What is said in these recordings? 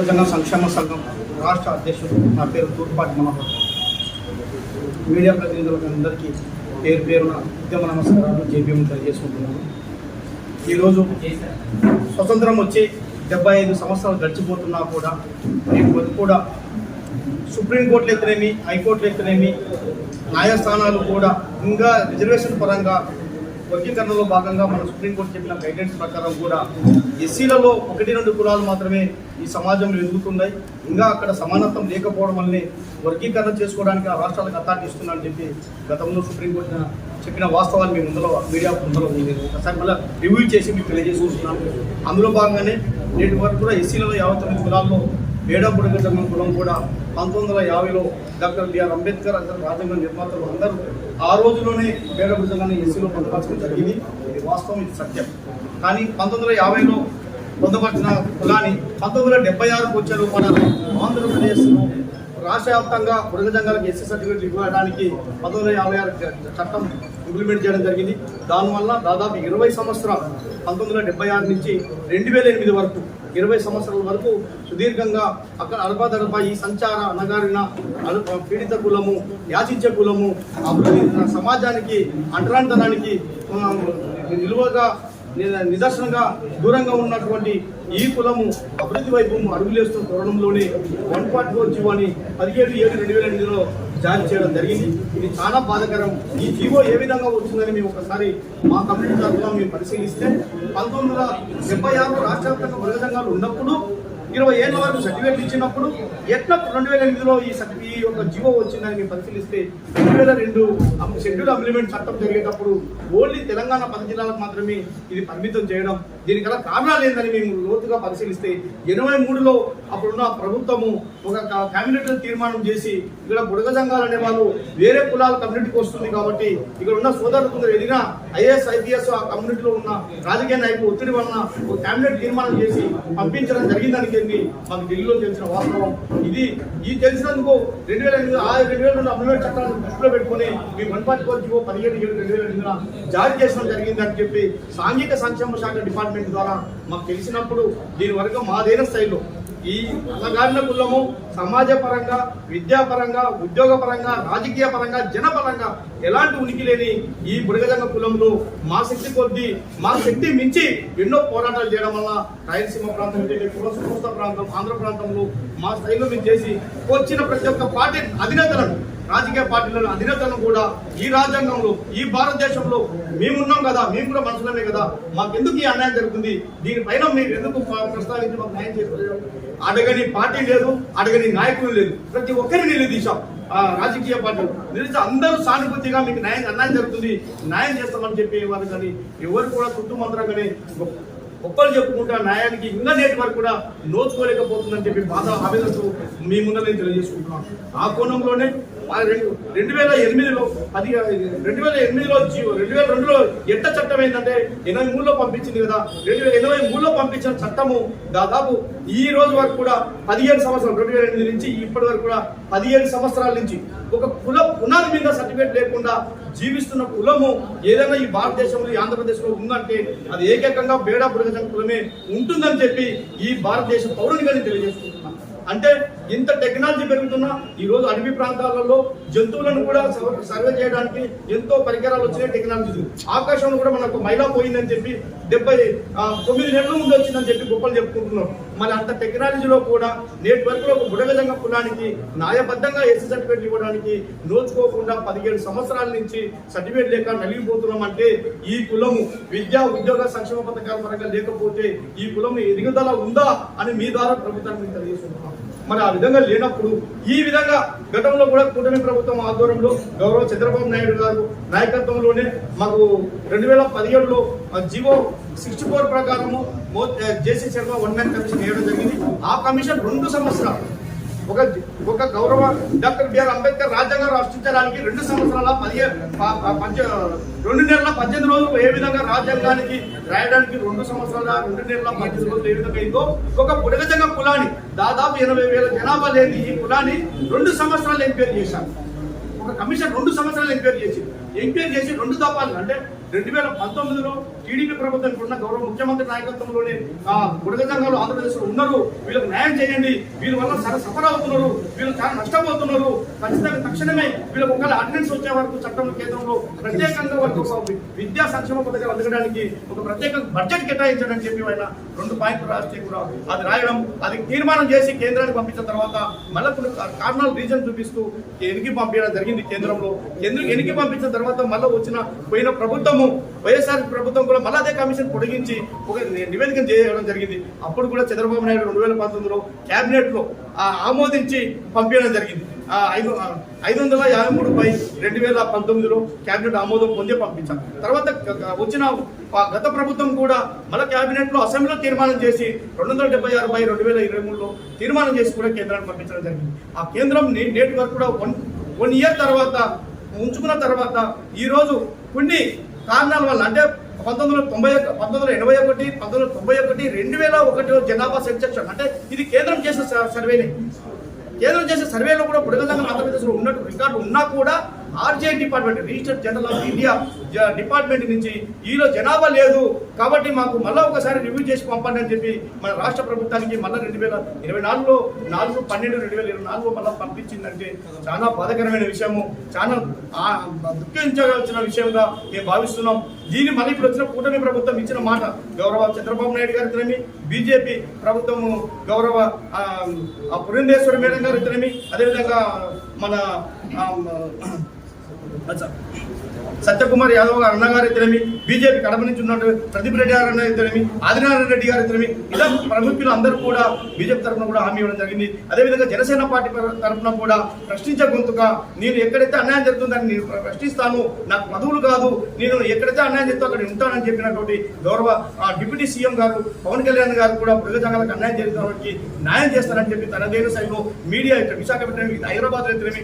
బుడగజన సంక్షేమ సంఘం రాష్ట్ర అధ్యక్షుడు. నా పేరు తూర్పాటి మనోహర్ మీడియా ప్రతినిధులకు అందరికీ పేరు పేరున ఉద్యమ నమస్కారాలు జేబీఎం తెలియజేసుకుంటున్నాను. ఈరోజు స్వతంత్రం వచ్చి డెబ్బై ఐదు సంవత్సరాలు గడిచిపోతున్నా కూడా మేము కూడా సుప్రీంకోర్టులు ఎత్తనేమి హైకోర్టులు ఎత్తనేమి న్యాయస్థానాలు కూడా ఇంకా రిజర్వేషన్ పరంగా వర్గీకరణలో భాగంగా మన సుప్రీంకోర్టు చెప్పిన గైడెన్స్ ప్రకారం కూడా ఎస్సీలలో ఒకటి రెండు కులాలు మాత్రమే ఈ సమాజంలో ఎదుగుతున్నాయి. ఇంకా అక్కడ సమానత్వం లేకపోవడం వల్లనే వర్గీకరణ చేసుకోవడానికి ఆ రాష్ట్రాలకు అథారిటీ ఇస్తున్నారని చెప్పి గతంలో సుప్రీంకోర్టు చెప్పిన వాస్తవాలు మీ ముందులో మీడియా ముందులో ఉంది. ఒకసారి మళ్ళీ రివ్యూ చేసి మీకు తెలియజేసుకుంటున్నాను. అందులో భాగంగానే నేటి వరకు కూడా ఎస్సీలలో యాభై తొమ్మిది కులాల్లో ఏడప్పుడు జన్మ కులం కూడా పంతొమ్మిది వందల యాభైలో డాక్టర్ బిఆర్ అంబేద్కర్ అసలు రాజ్యాంగ నిర్మాతలు అందరూ ఆ రోజులోనే పేదబుజంగానే ఎస్సీలో పొందపరచడం జరిగింది. ఇది వాస్తవం ఇది సత్యం. కానీ పంతొమ్మిది వందల యాభైలో పొందపరిచిన కులాన్ని పంతొమ్మిది వందల డెబ్బై ఆరుకు వచ్చారు మన ఆంధ్రప్రదేశ్లో రాష్ట్ర వ్యాప్తంగా మృగజంగాలకు ఎస్సీ సర్టిఫికేట్ ఇవ్వడానికి పంతొమ్మిది వందల యాభై ఆరు చట్టం ఇంప్లిమెంట్ చేయడం జరిగింది. దానివల్ల దాదాపు ఇరవై సంవత్సరాలు పంతొమ్మిది వందల డెబ్బై ఆరు నుంచి రెండు వేల ఎనిమిది వరకు ఇరవై సంవత్సరాల వరకు సుదీర్ఘంగా అక్కడ అడపా ఈ సంచార అనగారిన పీడిత కులము యాచించే కులము అభివృద్ధి సమాజానికి అంటరాంతనానికి నిలువగా నిదర్శనంగా దూరంగా ఉన్నటువంటి ఈ కులము అభివృద్ధి వైపు అడుగులేస్తున్న తరుణంలోనే వన్ పాయింట్ ఫోర్ జీవో అని పదిహేడు ఏడు రెండు వేల ఎనిమిదిలో జారీ చేయడం జరిగింది. ఇది చాలా బాధకరం. ఈ జీవో ఏ విధంగా వచ్చిందని మేము ఒకసారి మా కమ్యూనిటీ తరఫున మేము పరిశీలిస్తే పంతొమ్మిది వందల డెబ్బై ఆరు రాష్ట్ర వ్యాప్తంగా ఉన్నప్పుడు ఇరవై ఏళ్ళ వరకు సర్టిఫికేట్ ఇచ్చినప్పుడు ఎట్లా రెండు వేల ఎనిమిదిలో ఈ సర్టి- ఈ యొక్క జీవో వచ్చిందని మేము పరిశీలిస్తే రెండు వేల రెండు షెడ్యూల్ అగ్రిమెంట్ చట్టం జరిగేటప్పుడు ఓన్లీ తెలంగాణ పది జిల్లాలకు మాత్రమే ఇది పరిమితం చేయడం దీనికి గల కారణాలు ఏందని మేము లోతుగా పరిశీలిస్తే ఎనభై మూడులో అప్పుడున్న ప్రభుత్వము ఒక కా- తీర్మానం చేసి ఇక్కడ బుడగ సంఘాలు అనే వాళ్ళు వేరే కులాల కమ్యూనిటీకి వస్తుంది కాబట్టి ఇక్కడ ఉన్న సోదరులు కొందరు ఎదిగిన ఐఏఎస్ ఐపీఎస్ ఆ కమ్యూనిటీలో ఉన్న రాజకీయ నాయకులు ఒత్తిడి వలన ఒక కేబినెట్ తీర్మానం చేసి పంపించడం జరిగిందని చెప్పి మాకు ఢిల్లీలో తెలిసిన వాస్తవం. ఇది ఈ తెలిసినందుకు రెండు వేల ఎనిమిది ఆ రెండు వేల రెండు అమలుమేట్ చట్టాలను దృష్టిలో పెట్టుకుని మీ వన్ పార్టీ ఫోర్ జీవో పదిహేడు ఏడు రెండు వేల ఎనిమిదిన జారీ చేయడం జరిగిందని చెప్పి సాంఘిక సంక్షేమ శాఖ డిపార్ట్మెంట్ ద్వారా మాకు తెలిసినప్పుడు దీని వరకు మాదైన స్థాయిలో ఈ అలగాడిన కులము సమాజ పరంగా విద్యాపరంగా ఉద్యోగ పరంగా రాజకీయ పరంగా జనపరంగా ఎలాంటి ఉనికి లేని ఈ బుడగజంగ కులంలో మా శక్తి కొద్దీ మా శక్తి మించి ఎన్నో పోరాటాలు చేయడం వల్ల రాయలసీమ ప్రాంతం అయితే ప్రాంతం ఆంధ్ర ప్రాంతంలో మా స్థాయిలో మేము చేసి వచ్చిన ప్రతి ఒక్క పార్టీ అధినేతలను రాజకీయ పార్టీల అధినేతలను కూడా ఈ రాజ్యాంగంలో ఈ భారతదేశంలో మేమున్నాం కదా మేము కూడా మనుషులమే కదా మాకెందుకు ఈ అన్యాయం జరుగుతుంది? దీనిపైన మీరు ఎందుకు ప్రస్తావించి మాకు న్యాయం చేసుకోలేదు అడగని పార్టీ లేదు అడగని నాయకులు లేదు. ప్రతి ఒక్కరిని నిలదీశాం. రాజకీయ పార్టీలు. నిలిచి అందరూ సానుభూతిగా మీకు న్యాయం అన్యాయం జరుగుతుంది. న్యాయం చేస్తామని చెప్పేవారు కానీ ఎవరు కూడా చుట్టుమంత్రంగానే గొప్పలు చెప్పుకుంటా న్యాయానికి ఇంకా నేటి వరకు కూడా నోచుకోలేకపోతుందని చెప్పి బాధ ఆవేదనతో మీ ముందు నేను తెలియజేసుకుంటున్నాను. ఆ కోణంలోనే రెండు రెండు వేల ఎనిమిదిలో పది రెండు వేల ఎనిమిదిలో జీవో రెండు వేల రెండులో ఎట్ట చట్టం ఏంటంటే ఎనభై మూడులో పంపించింది కదా రెండు వేల ఎనభై మూడులో పంపించిన చట్టము దాదాపు ఈ రోజు వరకు కూడా పదిహేను సంవత్సరాలు రెండు వేల ఎనిమిది నుంచి ఇప్పటి వరకు కూడా పదిహేడు సంవత్సరాల నుంచి ఒక కుల పునాది మీద సర్టిఫికేట్ లేకుండా జీవిస్తున్న కులము ఏదైనా ఈ భారతదేశంలో ఈ ఆంధ్రప్రదేశ్లో ఉందంటే అది ఏకైకంగా బేడా బురగజం కులమే ఉంటుందని చెప్పి ఈ భారతదేశ పౌరునిగా నేను తెలియజేసుకుంటున్నాను అంటే ఇంత టెక్నాలజీ పెరుగుతున్నా ఈరోజు అడవి ప్రాంతాలలో జంతువులను కూడా సర్వ- సర్వే చేయడానికి ఎంతో పరికరాలు వచ్చినాయి టెక్నాలజీ ఆకాశంలో కూడా మనకు మైలా పోయిందని చెప్పి డెబ్బై తొమ్మిది నెలలు ముందు వచ్చిందని చెప్పి గొప్పలు చెప్పుకుంటున్నాం మరి అంత టెక్నాలజీలో కూడా నెట్వర్క్లో వరకు ఒక బుడగజంగ కులానికి న్యాయబద్ధంగా ఎస్సీ సర్టిఫికేట్ ఇవ్వడానికి నోచుకోకుండా పదిహేడు సంవత్సరాల నుంచి సర్టిఫికేట్ లేక నలిగిపోతున్నాం అంటే ఈ కులము విద్యా ఉద్యోగ సంక్షేమ పథకాల పరంగా లేకపోతే ఈ కులం ఎదుగుదల ఉందా అని మీ ద్వారా ప్రభుత్వానికి తెలియజేస్తున్నాం. మరి ఆ విధంగా లేనప్పుడు ఈ విధంగా గతంలో కూడా కూటమి ప్రభుత్వం ఆధ్వర్యంలో గౌరవ చంద్రబాబు నాయుడు గారు నాయకత్వంలోనే మాకు రెండు వేల పదిహేడులో జివో సిక్స్టీ ఫోర్ ప్రకారము JC Sharma one man commission వేయడం జరిగింది. ఆ కమిషన్ రెండు సంవత్సరాలు ఒక ఒక గౌరవ డాక్టర్ బిఆర్ అంబేద్కర్ రాజ్యాంగం రక్షించడానికి రెండు సంవత్సరాల పదిహేను రెండు నెలల పద్దెనిమిది రోజులు ఏ విధంగా రాజ్యాంగానికి రాయడానికి రెండు సంవత్సరాల రెండు నెలల పద్దెనిమిది రోజులు ఏ విధంగా అయిందో ఒక బుడగజంగ కులాన్ని దాదాపు ఎనభై వేల జనాభా లేని ఈ కులాన్ని రెండు సంవత్సరాలు ఎంక్వైరీ చేశాను ఒక కమిషన్ రెండు సంవత్సరాలు ఎంక్వైరీ చేసి ఎంక్వైరీ చేసి రెండు దఫాలు అంటే రెండు వేల పంతొమ్మిదిలో టీడీపీ ప్రభుత్వం ఉన్న గౌరవ ముఖ్యమంత్రి నాయకత్వంలోనే ఆ బుడగ సంఘాలు ఆంధ్రప్రదేశ్లో ఉన్నారు. వీళ్ళకి న్యాయం చేయండి. వీళ్ళ వల్ల చాలా సఫర్ అవుతున్నారు. వీళ్ళు చాలా నష్టపోతున్నారు. ఖచ్చితంగా తక్షణమే వీళ్ళకి ఒకవేళ ఆర్డినెన్స్ వచ్చే వరకు చట్టంలో కేంద్రంలో ప్రత్యేకంగా వాళ్ళకి విద్యా సంక్షేమ పథకాలు అందుకడానికి ఒక ప్రత్యేక బడ్జెట్ కేటాయించడానికి చెప్పి ఆయన రెండు పాయింట్లు రాస్తే కూడా అది రాయడం అది తీర్మానం చేసి కేంద్రానికి పంపించిన తర్వాత మళ్ళీ కొన్ని కారణాలు రీజన్ చూపిస్తూ ఎనికి పంపించడం జరిగింది కేంద్రంలో. ఎందుకు ఎనికి పంపించిన తర్వాత మళ్ళీ వచ్చిన పోయిన ప్రభుత్వం ప్రభుత్వము వైఎస్ఆర్ ప్రభుత్వం కూడా మళ్ళీ అదే కమిషన్ పొడిగించి ఒక నివేదిక చేయడం జరిగింది. అప్పుడు కూడా చంద్రబాబు నాయుడు రెండు వేల పంతొమ్మిదిలో క్యాబినెట్లో ఆమోదించి పంపించడం జరిగింది. ఐదు ఐదు వందల యాభై మూడు బై రెండు వేల పంతొమ్మిదిలో క్యాబినెట్ ఆమోదం పొందే పంపించాం. తర్వాత వచ్చిన గత ప్రభుత్వం కూడా మళ్ళీ క్యాబినెట్లో అసెంబ్లీలో తీర్మానం చేసి రెండు వందల డెబ్బై ఆరు బై రెండు వేల ఇరవై మూడులో తీర్మానం చేసి కూడా కేంద్రానికి పంపించడం జరిగింది. ఆ కేంద్రం నేటి వరకు కూడా వన్ వన్ ఇయర్ తర్వాత ఉంచుకున్న తర్వాత ఈరోజు కొన్ని కారణాల వల్ల అంటే పంతొమ్మిది వందల తొంభై ఒక- పంతొమ్మిది వందల ఎనభై ఒకటి పంతొమ్మిది వందల తొంభై ఒకటి రెండు వేల ఒకటి జనాభా సెన్సెక్షన్. అంటే ఇది కేంద్రం చేసిన సర్వేనే. కేంద్రం చేసే సర్వేలో కూడా బుడగదంగం ఆంధ్రప్రదేశ్లో ఉన్నట్టు రికార్డు ఉన్నా కూడా RJ department register general of India department నుంచి ఈలో జనాభా లేదు. కాబట్టి మాకు మళ్ళీ ఒకసారి రివ్యూ చేసి పంపండి అని చెప్పి మన రాష్ట్ర ప్రభుత్వానికి మళ్ళీ రెండు వేల ఇరవై నాలుగులో నాలుగు పన్నెండు రెండు వేల ఇరవై నాలుగులో మళ్ళీ పంపించిందంటే చాలా బాధకరమైన విషయము. చాలా దుఃఖించవలసిన విషయంగా మేము భావిస్తున్నాం. దీన్ని మళ్ళీ ఇప్పుడు వచ్చిన కూటమి ప్రభుత్వం ఇచ్చిన మాట గౌరవ చంద్రబాబు నాయుడు గారు ఇతరమి బీజేపీ ప్రభుత్వము గౌరవ పురంధేశ్వర మేడం గారు ఇతరమి అదేవిధంగా మన ఆ, అచ్చా. సత్యకుమార్ యాదవ్ గారు అన్నగారు ఇద్దరమి బీజేపీ కడప నుంచి ఉన్నట్టు ప్రదీప్ రెడ్డి గారు అన్న ఇతరమి ఆదినారాయణ రెడ్డి గారు ఇతరమి ఇలా ప్రముఖులు అందరూ కూడా బీజేపీ తరఫున కూడా హామీ ఇవ్వడం జరిగింది. అదేవిధంగా జనసేన పార్టీ తరఫున కూడా ప్రశ్నించే గొంతుగా నేను ఎక్కడైతే అన్యాయం జరుగుతుందని నేను ప్రశ్నిస్తాను నాకు పదవులు కాదు నేను ఎక్కడైతే అన్యాయం చేస్తూ అక్కడ ఉంటానని చెప్పినటువంటి గౌరవ ఆ, డిప్యూటీ సీఎం గారు పవన్ కళ్యాణ్ గారు కూడా మృగ అన్యాయం జరిగిన న్యాయం చేస్తానని చెప్పి తనదైన సైన్లో మీడియా ఇక్కడ విశాఖపట్నం హైదరాబాద్ రైతులమి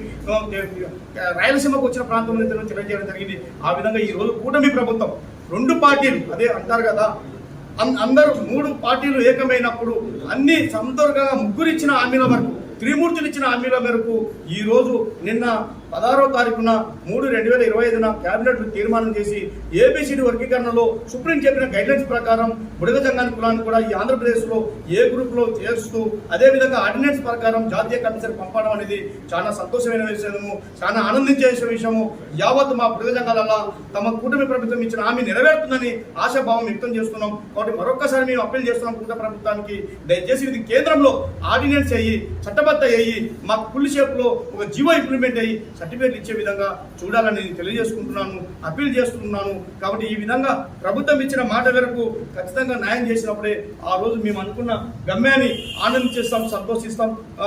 రాయలసీమకు వచ్చిన ప్రాంతంలో తెలియజేయడం జరిగింది. ఆ విధంగా ఈ రోజు కూటమి ప్రభుత్వం రెండు పార్టీలు అదే అంటారు కదా అందరూ మూడు పార్టీలు ఏకమైనప్పుడు అన్ని సంతర్గంగా ముగ్గురిచ్చిన హామీల వరకు త్రిమూర్తులు ఇచ్చిన హామీల మేరకు ఈ రోజు నిన్న పదహారో తారీఖున మూడు రెండు వేల ఇరవై ఐదున కేబినెట్ తీర్మానం చేసి ఏబిసిడి వర్గీకరణలో సుప్రీం చెప్పిన గైడ్లైన్స్ ప్రకారం బుడగ జంగాని కులాన్ని కూడా ఈ ఆంధ్రప్రదేశ్లో ఏ గ్రూప్లో చేరుస్తూ అదేవిధంగా ఆర్డినెన్స్ ప్రకారం జాతీయ కమిషన్ పంపడం అనేది చాలా సంతోషమైన విషయము చాలా ఆనందించే విషయము. యావత్ మా బుడగ జంగాలలో తమ కూటమి ప్రభుత్వం ఇచ్చిన హామీ నెరవేరుతుందని ఆశాభావం వ్యక్తం చేస్తున్నాం. కాబట్టి మరొకసారి మేము అప్పీల్ చేస్తున్నాం కూటమి ప్రభుత్వానికి. దయచేసి ఇది కేంద్రంలో ఆర్డినెన్స్ అయ్యి చట్టబద్ధ అయ్యి మాకు ఫుల్ షేప్లో ఒక జీవో ఇంప్లిమెంట్ అయ్యి సర్టిఫికేట్ ఇచ్చే విధంగా చూడాలని నేను తెలియజేసుకుంటున్నాను అప్పీల్ చేస్తున్నాను. కాబట్టి ఈ విధంగా ప్రభుత్వం ఇచ్చిన మాట మేరకు ఖచ్చితంగా న్యాయం చేసినప్పుడే ఆ రోజు మేము అనుకున్న గమ్యాన్ని ఆనందిస్తాం సంతోషిస్తాం ఆ,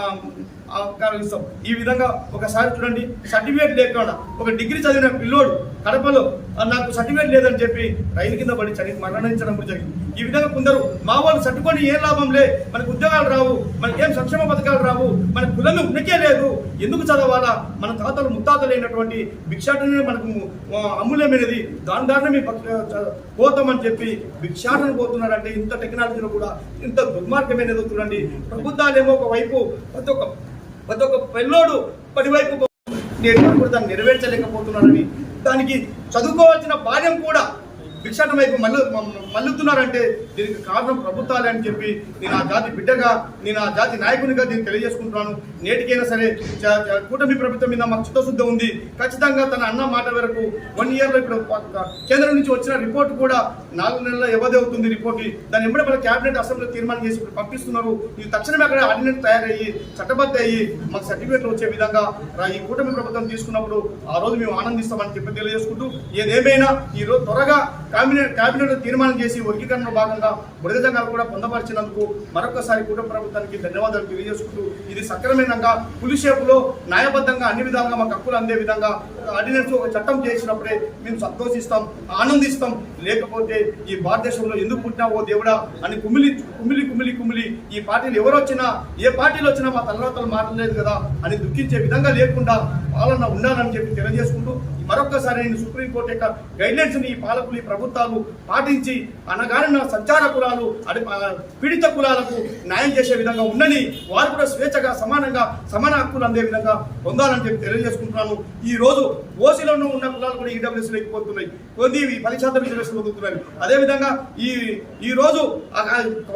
ఈ విధంగా ఒకసారి చూడండి సర్టిఫికేట్ లేకుండా ఒక డిగ్రీ చదివిన పిల్లోడు కడపలో నాకు సర్టిఫికేట్ లేదని చెప్పి రైలు కింద పడి చని మరణించడం కూడా జరిగింది. ఈ విధంగా కొందరు మా వాళ్ళు చట్టుకొని ఏం లాభం లే మనకు ఉద్యోగాలు రావు మనకి ఏం సంక్షేమ పథకాలు రావు మన కులమే ఉనికే లేదు ఎందుకు చదవాలా? మన తాతలు ముత్తాతలు అయినటువంటి భిక్షాటనే మనకు అమూల్యమైనది. దాని దారిని మీ పోతామని చెప్పి భిక్షాటన పోతున్నారంటే ఇంత టెక్నాలజీలో కూడా ఇంత దుర్మార్గమైనది చూడండి. ప్రభుత్వాలేమో ఒకవైపు ప్రతి ఒక్క ప్రతి ఒక్క పిల్లోడు పడివైపు నేను కూడా దాన్ని నెరవేర్చలేకపోతున్నారని దానికి చదువుకోవాల్సిన బాల్యం కూడా భిక్షాటం వైపు మల్లు మల్లుతున్నారంటే దీనికి కారణం ప్రభుత్వాలే అని చెప్పి నేను ఆ జాతి బిడ్డగా నేను ఆ జాతి నాయకునిగా దీన్ని తెలియజేసుకుంటున్నాను. నేటికైనా సరే కూటమి ప్రభుత్వం మీద మాకు చిత్తశుద్ధి ఉంది. ఖచ్చితంగా తన అన్న మాట వరకు వన్ ఇయర్లో ఇప్పుడు కేంద్రం నుంచి వచ్చిన రిపోర్ట్ కూడా నాలుగు నెలల వ్యవధి అవుతుంది రిపోర్ట్ దాన్ని ఎప్పుడే మన కేబినెట్ అసెంబ్లీ తీర్మానం చేసి ఇప్పుడు పంపిస్తున్నారు. ఇది తక్షణమే అక్కడ ఆర్డినెన్స్ తయారయ్యి చట్టబద్ధ అయ్యి మాకు సర్టిఫికేట్లు వచ్చే విధంగా ఈ కూటమి ప్రభుత్వం తీసుకున్నప్పుడు ఆ రోజు మేము ఆనందిస్తామని చెప్పి తెలియజేసుకుంటూ ఏదేమైనా ఈరోజు త్వరగా కేబినెట్ కేబినెట్ తీర్మానం చేసి వర్గీకరణలో భాగంగా బుడగ జంగాలు కూడా పొందపరిచినందుకు మరొకసారి కుటుంబ ప్రభుత్వానికి ధన్యవాదాలు తెలియజేసుకుంటూ ఇది సక్రమంగా పులి షేపులో న్యాయబద్ధంగా అన్ని విధాలుగా మాకు హక్కులు అందే విధంగా ఆర్డినెన్స్ ఒక చట్టం చేసినప్పుడే మేము సంతోషిస్తాం ఆనందిస్తాం. లేకపోతే ఈ భారతదేశంలో ఎందుకు పుట్టినావో దేవుడా అని కుమిలి కుమిలి కుమిలి కుమిలి ఈ పార్టీలు ఎవరు వచ్చినా ఏ పార్టీలు వచ్చినా మా తలరాతలు మారలేదు కదా అని దుఃఖించే విధంగా లేకుండా పాలన ఉండాలని చెప్పి తెలియజేసుకుంటూ మరొక్కసారి నేను సుప్రీంకోర్టు యొక్క గైడ్లైన్స్ ఈ పాలకులు ఈ ప్రభుత్వాలు పాటించి అనగారిన సంచార కులాలు అడి పీడిత కులాలకు న్యాయం చేసే విధంగా ఉండని వారు కూడా స్వేచ్ఛగా సమానంగా సమాన హక్కులు అందే విధంగా పొందాలని చెప్పి తెలియజేసుకుంటున్నాను. ఈ రోజు ఓసీలో ఉన్న కులాలు కూడా ఈడబ్ల్యూఎస్ పోతున్నాయి కొన్ని ఈ పది శాతం రిజర్వేషన్ పొందుతున్నాయి. అదేవిధంగా ఈ ఈ రోజు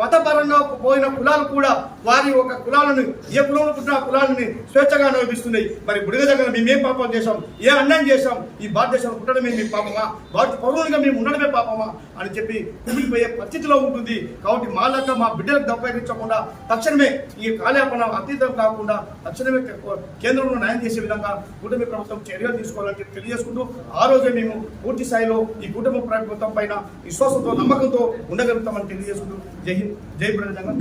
మతపరంగా పోయిన కులాలు కూడా వారి ఒక కులాలను ఏ కులంలో పుట్టిన ఆ కులాలని స్వేచ్ఛగా అనుభవిస్తున్నాయి. మరి బుడిగ దగ్గర మేమేం పాపం చేశాం? ఏ అన్యాయం చేశాం? ఈ భారతదేశంలో పుట్టడమే మేము పాపమా? భారత పౌరులుగా మేము ఉండడమే పాపమా అని చెప్పి కుమిలిపోయే పరిస్థితిలో ఉంటుంది. కాబట్టి మా లెక్క మా బిడ్డలకు దప్పగించకుండా తక్షణమే ఈ కాలయాపన అతీతం కాకుండా తక్షణమే కేంద్రంలో న్యాయం చేసే విధంగా కూటమి ప్రభుత్వం చర్యలు తీసుకోవాలని చెప్పి తెలియజేసుకుంటూ ఆ రోజే మేము పూర్తి స్థాయిలో ఈ కుటుంబ ప్రభుత్వం పైన విశ్వాసంతో నమ్మకంతో ఉండగలుగుతామని తెలియజేసుకుంటూ జై హింద్. జై ప్రజంగా